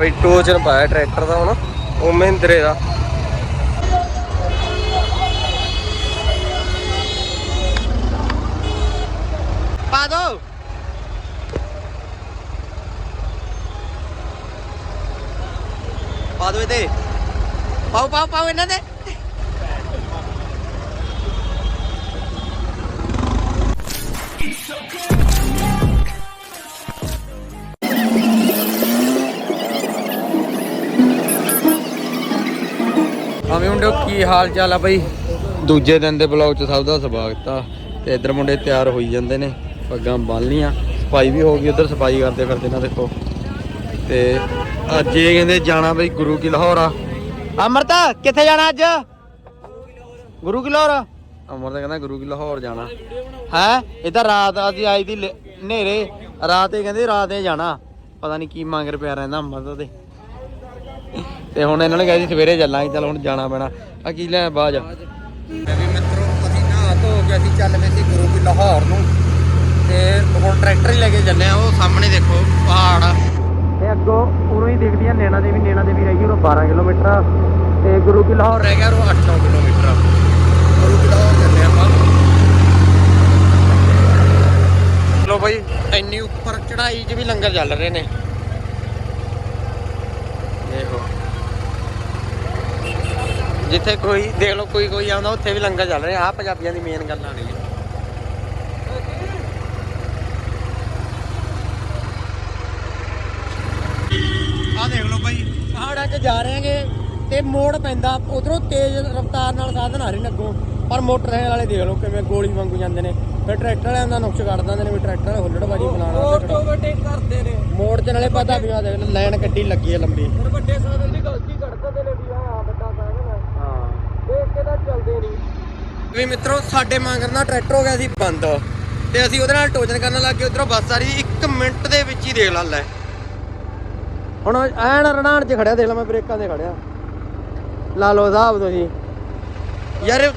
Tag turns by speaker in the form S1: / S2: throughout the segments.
S1: ਬਈ ਟੋਚਨ ਪਾਇਆ ਟਰੈਕਟਰ ਦਾ ਹੁਣ, ਉਹ ਮਹਿੰਦਰੇ ਦਾ। ਪਾ ਦੋ। ਪਾ ਦੋ ਇਹਦੇ। ਪਾਓ ਪਾਓ ਪਾਓ ਇਹਨਾਂ ਦੇ। ਆਵੇਂ ਮੁੰਡੇ ਕੀ ਹਾਲ ਚਾਲ ਆ ਬਈ? ਦੂਜੇ ਦਿਨ ਦੇ ਬਲੌਗ 'ਚ ਸਭ ਦਾ ਸਵਾਗਤ ਆ ਤੇ ਇੱਧਰ ਮੁੰਡੇ ਤਿਆਰ ਹੋਈ ਜਾਂਦੇ ਨੇ ਪੱਗਾਂ ਬੰਨ ਲੀਆਂ ਸਫ਼ਾਈ ਵੀ ਹੋ ਗਈ ਉਧਰ ਸਫ਼ਾਈ ਕਰਦੇ ਫਿਰਦੇ ਨਾ ਦੇਖੋ। ਤੇ ਅੱਜ ਇਹ ਕਹਿੰਦੇ ਜਾਣਾ ਬਈ ਗੁਰੂ ਕੀ ਲਾਹੌਰ ਆ। ਅਮਰਤ ਕਿੱਥੇ ਜਾਣਾ ਅੱਜ? ਗੁਰੂ ਕੀ ਲਾਹੌਰ? ਅਮਰ ਤਾਂ ਕਹਿੰਦਾ ਗੁਰੂ ਕੀ ਲਾਹੌਰ ਜਾਣਾ। ਹੈ? ਇਹ ਤਾਂ ਰਾਤ ਅਸੀਂ ਆਈ ਦੀ ਹਨੇਰੇ ਰਾਤ ਇਹ ਕਹਿੰਦੇ ਰਾਤ ਇਹ ਜਾਣਾ। ਪਤਾ ਨਹੀਂ ਕੀ ਮੰਗਰ ਪਿਆ ਰਹਿੰਦਾ ਅਮਰ ਤੇ ਤੇ ਹੁਣ ਇਹਨਾਂ ਨੇ ਕਿਹਾ ਜੀ ਸਵੇਰੇ ਚੱਲਾਂਗੇ ਚਲ ਹੁਣ ਜਾਣਾ ਪੈਣਾ। ਆ ਕੀ ਲੈ ਬਾਜ? ਵੀ ਮਿੱਤਰੋ ਅਸੀਂ ਨਹਾ ਧੋ ਕੇ ਅਸੀਂ ਚੱਲ ਪਏ ਸੀ ਗੁਰੂ ਕੀ ਲਾਹੌਰ ਨੂੰ। ਤੇ ਹੁਣ ਟਰੈਕਟਰ ਹੀ ਲੈ ਕੇ ਚੱਲੇ ਆ ਉਹ ਸਾਹਮਣੇ ਦੇਖੋ ਪਹਾੜ ਤੇ ਅੱਗੋਂ ਉਰੋਂ ਹੀ ਦਿਖਦੀਆਂ ਨੈਣਾ ਦੇਵੀ ਨੈਣਾ ਦੇਵੀ ਰਹਿ ਗਈ ਉਹ 12 ਕਿਲੋਮੀਟਰ ਆ। ਤੇ ਗੁਰੂ ਕੀ ਲਾਹੌਰ ਰਹਿ ਗਿਆ ਉਹ 8-9 ਕਿਲੋਮੀਟਰ ਆ। ਗੁਰੂ ਕੀ ਲਾਹੌਰ ਚੱਲੇ ਆਪਾਂ। ਲੋ ਭਾਈ ਇੰਨੀ ਉੱਪਰ ਚੜਾਈ 'ਚ ਵੀ ਲੰਗਰ ਚੱਲ ਰਹੇ ਨੇ। ਦੇਖੋ। ਜਿੱਥੇ ਕੋਈ ਦੇਖ ਲਓ ਕੋਈ ਕੋਈ ਆਉਂਦਾ ਉੱਥੇ ਵੀ ਲੰਗਰ ਚੱਲ ਰਿਹਾ। ਆ ਪੰਜਾਬੀਆਂ ਦੀ ਮੇਨ ਗੱਲ ਆਣੀ ਹੈ। ਆ ਦੇਖ ਲਓ ਭਾਈ ਪਹਾੜਾਂ 'ਚ ਜਾ ਰਹੇ ਹੈਗੇ ਤੇ ਮੋੜ ਪੈਂਦਾ। ਉਧਰੋਂ ਤੇਜ਼ ਰਫ਼ਤਾਰ ਨਾਲ ਸਾਧਨ ਆ ਰਹੇ ਨੇ ਅੱਗੋਂ। ਪਰ ਮੋਟਰਸਾਈਕਲ ਵਾਲੇ ਦੇਖ ਲਓ ਕਿਵੇਂ ਗੋਲੀ ਵਾਂਗੂ ਜਾਂਦੇ ਨੇ। ਫਿਰ ਟਰੈਕਟਰ ਵਾਲਿਆਂ ਦਾ ਨੁਕਸ ਕੱਢ ਦਿੰਦੇ ਨੇ ਵੀ ਟਰੈਕਟਰ ਵਾਲੇ ਹੁੱਲੜਬਾਜੀ ਬਣਾਉਣਾ
S2: ਓਵਰਟੇਕ ਕਰਦੇ ਨੇ।
S1: ਮੋੜ 'ਚ ਨਾਲੇ ਪਤਾ ਵੀ ਆ ਦੇਖ ਲਾਈਨ ਕੱਢੀ ਲੱਗੀ ਹੈ ਲੰਬੀ।
S2: ਫਿਰ ਵੱਡੇ ਸਾਧਨ ਦੀ ਗਲਤੀ ਕੱਢ ਦਿੰਦੇ ਨੇ ਵੀ ਆਹ ਵੱਡਾ ਸਾਧਨ ਹੈ
S1: ਹਾਂ।
S2: ਦੇਖ ਕੇ ਤਾਂ ਚੱਲਦੇ ਨਹੀਂ
S1: ਵੀ ਮਿੱਤਰੋ ਸਾਡੇ ਮਗਰ ਨਾ ਟਰੈਕਟਰ ਹੋ ਗਿਆ ਸੀ ਬੰਦ। ਤੇ ਅਸੀਂ ਉਹਦੇ ਨਾਲ ਟੋਜਨ ਕਰਨ ਲੱਗ ਗਏ ਉਧਰੋਂ ਬੱਸ ਆ ਰਹੀ ਸੀ 1 ਮਿੰਟ ਦੇ ਵਿੱਚ ਹੀ ਦੇਖ ਲਾ ਲੈ। ਹੁਣ ਐਨ ਰਣਾਣ 'ਚ ਖੜਿਆ ਦੇਖ ਲਾ ਮੈਂ ਬ੍ਰੇਕਾਂ ਤੇ ਖੜਿਆ। ਲਾ ਲਓ ਹਿਸਾਬ ਤੁਸੀਂ। ਯਾਰ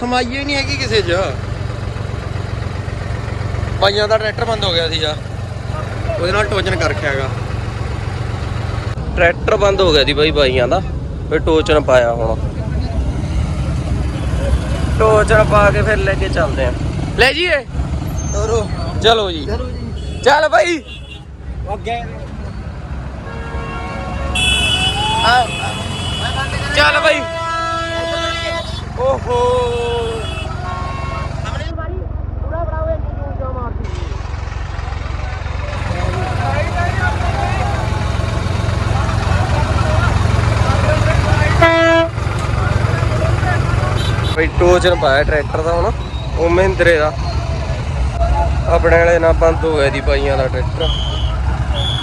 S1: ਸਮਾਈ ਹੀ ਨਹੀਂ ਹੈਗੀ ਕਿਸੇ 'ਚ। ਬਾਈਆਂ ਦਾ ਟਰੈਕਟਰ ਬੰਦ ਹੋ ਗਿਆ ਸੀ ਜਾ ਉਹਦੇ ਨਾਲ ਟੋਜਨ ਕਰ ਰੱਖਿਆਗਾ ਟਰੈਕਟਰ ਬੰਦ ਹੋ ਗਿਆ ਸੀ ਬਾਈ ਬਾਈਆਂ ਦਾ। ਫਿਰ ਟੋਚਨ ਪਾਇਆ ਹੁਣ। ਟੋਚਨ ਪਾ ਕੇ ਫਿਰ ਲੈ ਕੇ ਚੱਲਦੇ ਆ ਲੈ ਜੀਏ ਤੋਰੋ ਚਲੋ ਜੀ। ਚੱਲ ਬਾਈ।
S2: ਅੱਗੇ।
S1: ਆ। ਚੱਲ ਬਾਈ। ਓਹੋ
S2: ਪੂਰਾ ਬਰਾਵੇ ਇੰਨੀ ਜੂਨ ਮਾਰਦੀ
S1: ਬਈ ਟੋਚਨ ਪਾਇਆ ਟਰੈਕਟਰ ਦਾ ਹੁਣ, ਉਹ ਮਹਿੰਦਰੇ ਦਾ। ਆਪਣੇ ਵਾਲੇ ਨਾਲ ਬੰਦ ਹੋ ਗਿਆ ਦੀ ਬਾਈਆਂ ਦਾ ਟਰੈਕਟਰ।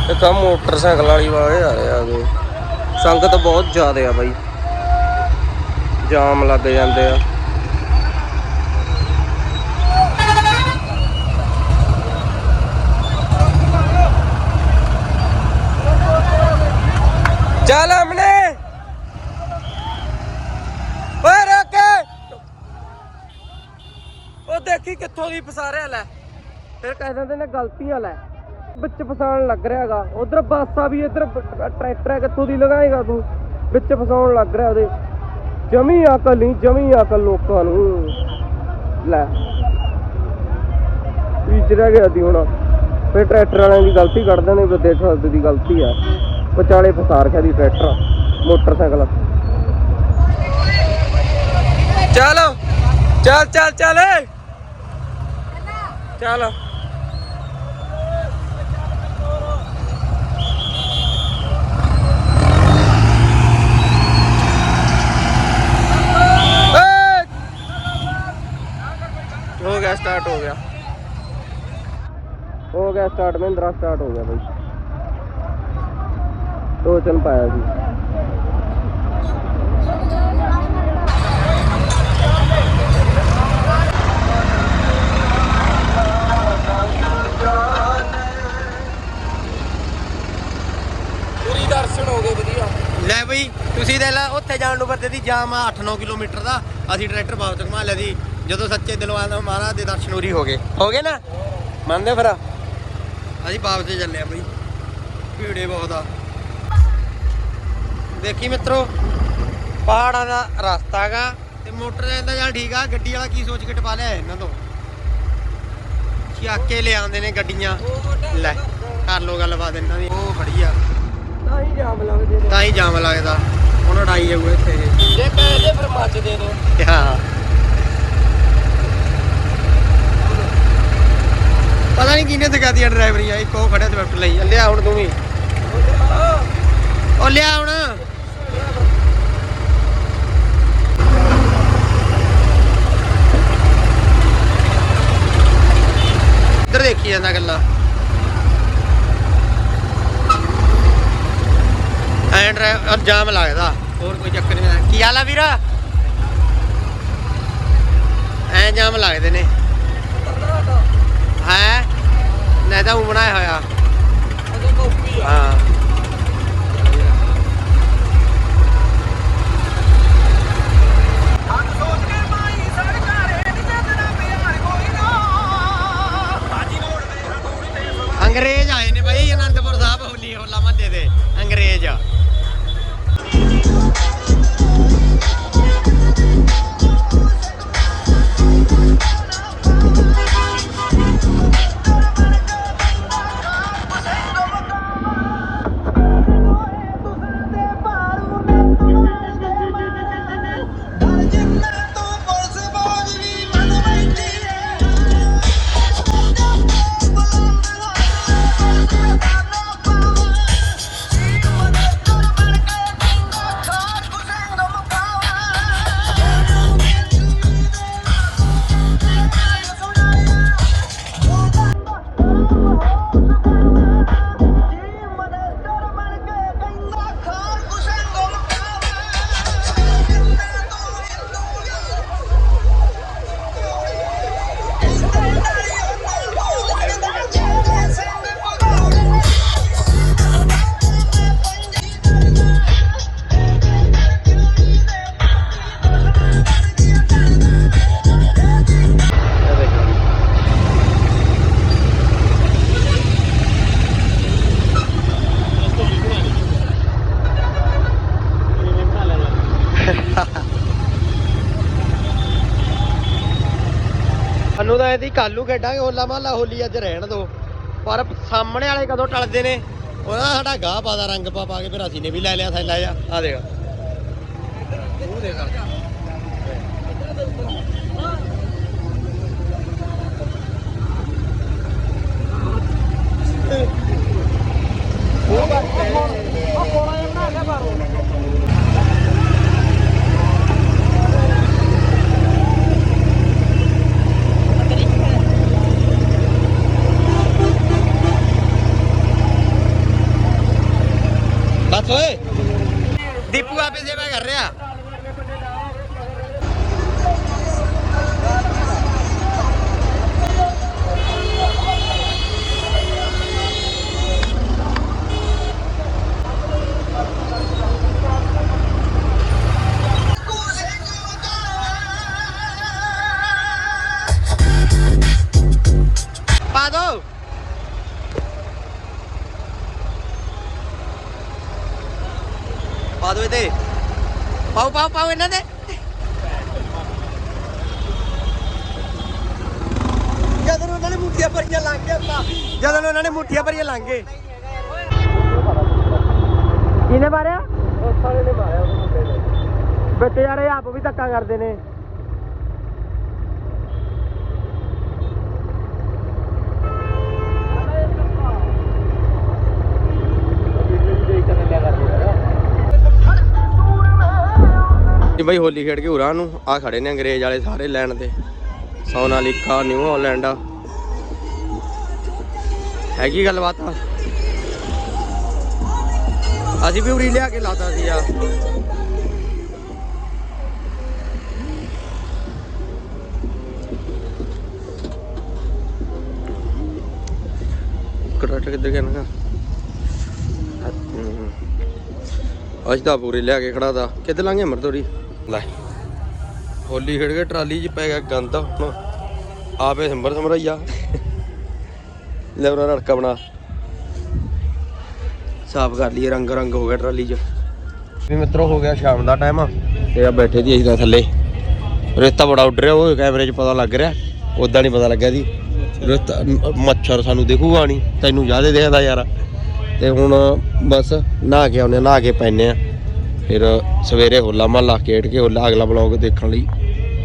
S1: ਤੇ ਕਾ ਮੋਟਰਸਾਈਕਲ ਵਾਲੀ ਵਾਲੇ ਆ ਰਹੇ ਆ ਗਏ ਸੰਗਤ ਬਹੁਤ ਜ਼ਿਆਦਾ ਆ ਬਾਈ। ਜਾਮ ਲੱਗ ਜਾਂਦੇ ਆ। ਚੱਲ ਅਮਨੇ ਓਏ ਰੋਕੇ ਕਿੱਥੋਂ ਦੀ ਫਸਾ ਰਿਹਾ ਲੈ। ਫਿਰ ਕਹਿ ਦਿੰਦੇ ਨੇ ਗਲਤੀਆਂ ਲੈ। ਵਿੱਚ ਫਸਾਉਣ ਲੱਗ ਰਿਹਾਗਾ ਉਧਰ ਬਾਸਾ ਵੀ ਇੱਧਰ ਟਰੈਕਟਰ ਹੈ ਕਿੱਥੋਂ ਦੀ ਲਗਾਏਗਾ ਤੂੰ? ਵਿੱਚ ਫਸਾਉਣ ਲੱਗ ਰਿਹਾ ਉਹਦੇ। ਜਮੀ ਅਕਲ ਨਹੀਂ ਜਮੀ ਅਕਲ ਲੋਕਾਂ ਨੂੰ। ਲੈ। ਵਿੱਚ ਰਹਿ ਗਿਆ ਦੀ ਹੁਣ। ਫਿਰ ਟਰੈਕਟਰ ਵਾਲਿਆਂ ਦੀ ਗਲਤੀ ਕੱਢਦੇ ਨੇ ਵਿਦੇਸ਼ ਸ਼ਬਦ ਦੀ ਗਲਤੀ ਆ। ਵਿਚਾਲੇ ਫਸਾ ਰੱਖਿਆ ਦੀ ਟਰੈਕਟਰ। ਮੋਟਰਸਾਈਕਲ। ਚੱਲ ਚੱਲ ਚੱਲ ਚੱਲ ਚੱਲ ਏ! ਹੋ ਗਿਆ ਸਟਾਰਟ ਹੋ ਗਿਆ ਹੋ ਗਿਆ ਸਟਾਰਟ ਮਹਿੰਦਰਾ ਸਟਾਰਟ ਹੋ ਗਿਆ ਬਾਈ ਟੋਚਨ ਪਾਇਆ ਸੀ ਲੈ ਬਈ, ਤੁਸੀਂ ਦੇ ਲਾ, ਉੱਥੇ ਜਾਣ ਨੂੰ ਵਰਦੇ ਦੀ ਜਾਮ ਆ 8-9 ਕਿਲੋਮੀਟਰ ਦਾ। ਅਸੀਂ ਟਰੈਕਟਰ ਵਾਪਸ ਘੁਮਾ ਲਿਆ ਸੀ। ਜਦੋਂ ਸੱਚੇ ਦਿਲੋਂ ਆਂਦਾ ਮਹਾਰਾਜ ਦੇ ਦਰਸ਼ਨ ਉਰੀ ਹੋ ਗਏ। ਹੋ ਗਏ ਨਾ? ਮੰਨਦੇ ਫਿਰ? ਅਸੀਂ ਵਾਪਸ ਚੱਲੇ ਆ ਬਈ। ਭੀੜੇ ਬਹੁਤ ਆ। ਦੇਖੀ ਮਿੱਤਰੋ, ਪਹਾੜਾਂ ਦਾ ਰਸਤਾ ਹੈਗਾ ਤੇ ਮੋਟਰ ਜਾਂਦਾ ਜਾਂ ਠੀਕ ਆ। ਗੱਡੀ ਵਾਲਾ ਕੀ ਸੋਚ ਕੇ ਟਪਾ ਲਿਆ ਇਹਨਾਂ ਤੋਂ? ਚੱਕ ਕੇ ਲਿਆਉਂਦੇ ਨੇ ਗੱਡੀਆਂ। ਲੈ, ਕਰ ਲੋ ਗੱਲਬਾਤ ਇਹਨਾਂ ਦੀ। ਉਹ ਖੜੀ ਆ।
S2: ਜਾਮ ਲੱਗਦੇ ਨੇ।
S1: ਤਾਂ ਹੀ ਜਾਮ ਲੱਗਦਾ। ਹੁਣ ਉਡਾਈ ਜਾਊਗਾ ਇੱਥੇ
S2: ਜੇ ਕਹਿੰਦੇ ਫਿਰ ਮੱਚ ਦੇ ਦੋ
S1: ਹਾਂ ਪਤਾ ਨਹੀਂ ਕਿਹਨੇ ਸਿਖਾਤੀਆਂ ਡਰਾਈਵਰੀਆਂ ਇੱਕ ਉਹ ਖੜਿਆ ਤੇ ਬੈਠ ਲਈ ਲਿਆ ਹੁਣ ਤੂੰ ਵੀ। ਉਹ ਲਿਆ ਹੁਣ। ਇੱਧਰ ਦੇਖੀ ਜਾਂਦਾ ਗੱਲਾਂ। ਡਰਾਈਵ ਜਾਮ ਲੱਗਦਾ। ਹੋਰ ਕੋਈ ਚੱਕਰ ਨਹੀਂ ਹੈ। ਕੀ ਹਾਲ ਆ ਵੀਰਾ? ਐ ਜਾਮ ਲੱਗਦੇ ਨੇ। ਹੈ? ਨਹੀਂ ਤਾਂ ਉਹ ਬਣਾਇਆ ਹੋਇਆ। ਹਾਂ। ਸਾਨੂੰ ਤਾਂ ਇਹਦੀ ਕਾਲੂ ਖੇਡਾਂਗੇ, ਹੋਲਾ ਮਹੱਲਾ, ਹੋਲੀ ਅੱਜ ਰਹਿਣ ਦੋ। ਪਰ ਸਾਹਮਣੇ ਵਾਲੇ ਕਦੋਂ ਟਲਦੇ ਨੇ? ਉਹਦਾ ਸਾਡਾ ਗਾਹ ਪਾਦਾ ਰੰਗ ਪਾ ਪਾ ਕੇ ਫਿਰ ਅਸੀਂ ਨੇ ਵੀ ਲੈ ਲਿਆ ਥੈਲਾ ਜਾ ਆ ਦੇਖ। ਉਹ ਦੇਖ ਪਾ ਦੋ ਇਹਦੇ। ਪਾਓ ਪਾਓ ਪਾਓ ਇਹਨਾਂ ਦੇ। ਜਦੋਂ ਉਹਨਾਂ ਨੇ ਮੁੱਠੀਆਂ ਭਰੀਆਂ ਲੰਘ ਗਏ ਆਪਾਂ ਜਦੋਂ ਉਹਨਾਂ ਨੇ ਮੁੱਠੀਆਂ ਭਰੀਆਂ ਲੰਘ ਗਏ। ਕਿਹਨੇ ਮਾਰਿਆ?
S2: ਉਹ ਸਾਰੇ ਨੇ ਮਾਰਿਆ ਉਹਨੂੰ ਮੁੰਡੇ ਨੇ।
S1: ਵਿੱਚ ਯਾਰ ਇਹ ਆਪ ਵੀ ਧੱਕਾ ਕਰਦੇ ਨੇ। ਜੀ ਬਈ ਹੋਲੀ ਖੇਡ ਕੇ ਉਰਾਂ ਨੂੰ ਆ ਖੜੇ ਨੇ ਅੰਗਰੇਜ਼ ਵਾਲੇ ਸਾਰੇ ਲੈਣ ਤੇ। ਸੋਨਾਲੀਕਾ, ਨਿਊ ਹਾਲੈਂਡ ਹੈਗੀ ਗੱਲਬਾਤ? ਆ ਅਸੀਂ ਵੀ ਉਰੀ ਲਿਆ ਕੇ ਲਾਤਾ ਸੀ ਆ। ਕਰਾਟਾ ਕਿੱਧਰ ਗਿਆ ਨਾ? ਅੱਜ ਤਾਂ ਪੂਰੀ ਲਿਆ ਕੇ ਖੜਾ ਤਾ ਕਿੱਧਰ ਲਾਂਗੇ ਅਮਰਤੋਰੀ ਲੈ। ਹੋਲੀ ਖੇਡ ਕੇ ਟਰਾਲੀ 'ਚ ਪੈ ਗਿਆ ਗੰਦ। ਹੁਣ ਆਪੇ ਸੰਭਰ ਸਮਰਈਆ। ਲੈ ਉਹਨਾਂ ਰੜਕਾ ਬਣਾ। ਸਾਫ਼ ਕਰ ਲਈਏ, ਰੰਗ ਰੰਗ ਹੋ ਗਿਆ ਟਰਾਲੀ 'ਚ। ਵੀ ਮਿੱਤਰੋ, ਹੋ ਗਿਆ ਸ਼ਾਮ ਦਾ ਟਾਈਮ ਤੇ ਆ ਬੈਠੇ ਦੀ ਅਸੀਂ ਤਾਂ ਥੱਲੇ। ਰੇਤਾ ਬੜਾ ਉੱਡ ਰਿਹਾ, ਉਹ ਕੈਮਰੇ 'ਚ ਪਤਾ ਲੱਗ ਰਿਹਾ। ਉਦਾਂ ਨਹੀਂ ਪਤਾ ਲੱਗਿਆ ਦੀ ਰੇਤਾ ਮੱਛਰ ਸਾਨੂੰ ਦਿਖੂਗਾ ਨਹੀਂ ਤੈਨੂੰ ਜ਼ਿਆਦਾ ਦੇਖਦਾ ਯਾਰ। ਤੇ ਹੁਣ ਬਸ ਨਹਾ ਕੇ ਆਉਨੇ ਨਹਾ ਕੇ ਪੈਨੇ ਆ ਫਿਰ ਸਵੇਰੇ ਹੋਲਾ ਮਹੱਲਾ ਖੇਡ ਕੇ ਹੋਲਾ ਅਗਲਾ ਬਲੌਗ ਦੇਖਣ ਲਈ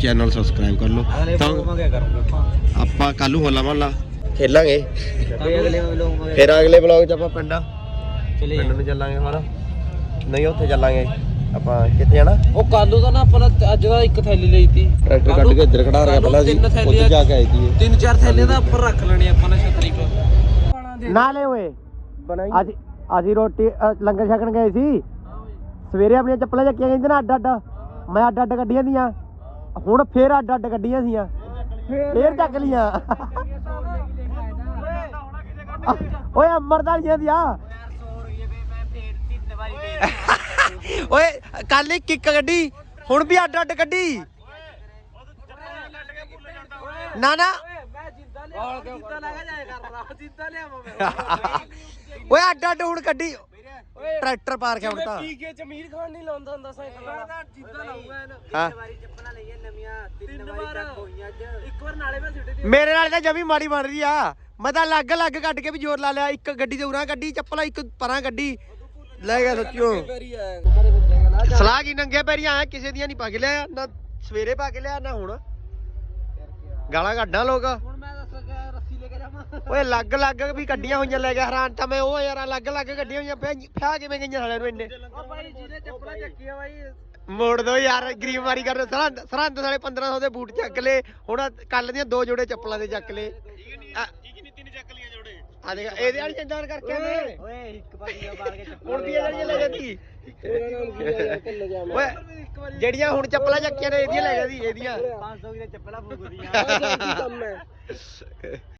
S1: ਚੈਨਲ ਸਬਸਕ੍ਰਾਈਬ ਕਰ ਲਓ। ਤਾਂ ਆਪਾਂ। ਕੱਲ ਨੂੰ ਹੋਲਾ ਮਹੱਲਾ ਖੇਲਾਂਗੇ। ਫਿਰ ਅਗਲੇ ਬਲੌਗ 'ਚ ਆਪਾਂ ਪਿੰਡਾਂ ਪਿੰਡ ਨੂੰ ਚੱਲਾਂਗੇ ਹੋਰ ਨਹੀਂ ਉੱਥੇ ਚੱਲਾਂਗੇ। ਆਪਾਂ ਕਿੱਥੇ ਜਾਣਾ?
S3: ਉਹ ਕਾਲੂ ਦਾ ਨਾ ਆਪਾਂ ਅੱਜ ਦਾ ਇੱਕ ਥੈਲੀ ਲਈ ਤੀ।
S1: ਟਰੈਕਟਰ ਕੱਢ ਕੇ ਇੱਧਰ ਖੜਾ ਰਿਹਾ ਪਹਿਲਾਂ
S3: ਥੈਲੀਆਂ-
S1: ਉੱਥੇ ਜਾ ਕੇ ਆਈ ਸੀ
S3: ਤਿੰਨ ਚਾਰ ਥੈਲੇ ਦਾ ਉੱਪਰ ਰੱਖ ਲੈਣੇ ਆਪਾਂ ਨੇ ਛਤਰੀ ਪਰ
S1: ਨਾ ਲੈ ਓਏ ਅੱਜ ਅਸੀਂ ਰੋਟੀ ਲੰਗਰ ਛਕਣ ਗਏ ਸੀ। ਸਵੇਰੇ ਆਪਣੀਆਂ ਚੱਪਲਾਂ ਚੱਕੀਆਂ ਗਈਆਂ ਨਾ ਅੱਡ ਅੱਡ। ਮੈਂ ਅੱਡ ਅੱਡ ਗੱਡੀਆਂ ਦੀਆਂ। ਹੁਣ ਫੇਰ ਅੱਡ ਅੱਡ ਗੱਡੀਆਂ ਸੀਆਂ। ਫੇਰ ਚੱਕ ਲੀਆਂ। ਓਏ ਅਮਰਦਾਲੀਆਂ ਦੀਆਂ। ਓਏ ਕੱਲ ਇੱਕ ਇੱਕ ਗੱਡੀ ਹੁਣ ਵੀ ਅੱਡ ਅੱਡ ਗੱਡੀ ਨਾ ਨਾ। ਓਏ ਅੱਡ ਅੱਡ ਹੁਣ ਗੱਡੀ ਟਰੈਕਟਰ ਪਾਰਕ ਹੈ ਹੁਣ ਤਾਂ
S3: ਟੀਕੇ ਜ਼ਮੀਰ ਖਾਨ ਨਹੀਂ ਲਾਉਂਦਾ ਹੁੰਦਾ ਸਾਈਕਲ ਦਾ ਜਿੱਦਾਂ ਲਾਊਗਾ ਇਹਨੂੰ।
S1: ਹਾਂ।
S3: ਵਾਰੀ ਚੱਪਲਾਂ ਲਈਆਂ ਨਵੀਆਂ ਤਿੰਨ ਵਾਰੀ ਚੱਕ ਹੋਈਆਂ ਅੱਜ। ਇੱਕ ਵਾਰ ਨਾਲੇ ਮੈਂ ਸਿੱਟੇ ਦੀ
S1: ਮੇਰੇ ਨਾਲ ਤਾਂ ਜਮੀ ਮਾੜੀ ਬਣ ਰਹੀ ਆ। ਮੈਂ ਤਾਂ ਅਲੱਗ ਅਲੱਗ ਕੱਢ ਕੇ ਵੀ ਜ਼ੋਰ ਲਾ ਲਿਆ। ਇੱਕ ਗੱਡੀ ਤੇ ਉਰਾਂ ਕੱਢੀ ਚੱਪਲਾਂ ਇੱਕ ਪਰਾਂ ਕੱਢੀ। ਲੈ ਗਿਆ
S3: ਆਇਆ
S1: ਸਲਾਹ ਕੀ ਨੰਗੇ ਪੈਰੀ ਆਇਆ ਕਿਸੇ ਦੀਆਂ ਨਹੀਂ ਪਾ ਕੇ ਲਿਆ ਨਾ ਸਵੇਰੇ ਪਾ ਕੇ ਲਿਆ ਨਾ ਹੁਣ। ਗਾਲਾਂ ਕੱਢਾਂ ਲੋਕ
S3: ਹੁਣ ਮੈਂ ਦੱਸ ਗਿਆ ਰੱਸੀ ਲੈ ਕੇ ਜਾਵਾਂ
S1: ਓਏ ਅਲੱਗ ਅਲੱਗ ਵੀ ਗੱਡੀਆਂ ਹੋਈਆਂ ਲੈ ਗਿਆ ਹੈਰਾਨ ਤਾਂ ਮੈਂ ਉਹ ਯਾਰ ਅਲੱਗ ਅਲੱਗ ਗੱਡੀਆਂ ਹੋਈਆਂ ਪਿਆ ਫਿਆ ਕਿਵੇਂ ਗਈਆਂ ਸਾਲਿਆਂ ਨੂੰ ਇੰਨੇ?
S3: ਉਹ ਭਾਈ ਜਿਹਨੇ ਚੱਪਲਾਂ ਚੱਕੀਆਂ ਬਾਈ।
S1: ਮੋੜ ਦੋ ਯਾਰ ਗਰੀਬ ਮਾਰੀ ਕਰ ਸਰਹੰਦ ਸਰਹੰਦ ਸਾਲੇ 1500 ਦੇ ਬੂਟ ਚੱਕ ਲਏ। ਹੁਣ ਕੱਲ ਦੀਆਂ ਦੋ ਜੋੜੇ ਚੱਪਲਾਂ ਦੇ ਚੱਕ ਲਏ। ਆ ਆ ਦੇਖ ਇਹਦੇ ਵਾਲੀ ਚੰਦਾਰ ਕਰਕੇ ਆਉਂਦੇ
S3: ਓਏ ਇੱਕ ਪਾਸੇ ਮਾਰ ਕੇ
S1: ਹੁਣ ਵੀ ਜਿਹੜੀਆਂ ਲੈ ਜਾਂਦੀ ਓਏ ਹੁਣ ਚੱਪਲਾਂ ਚੱਕੀਆਂ ਨੇ ਇਹਦੀਆਂ ਲੈ ਜਾਂਦੀ ਇਹਦੀਆਂ।
S3: 500 ਦੀ ਚੱਪਲਾਂ ਫੂਕਦੀਆਂ ਕੰਮ ਹੈ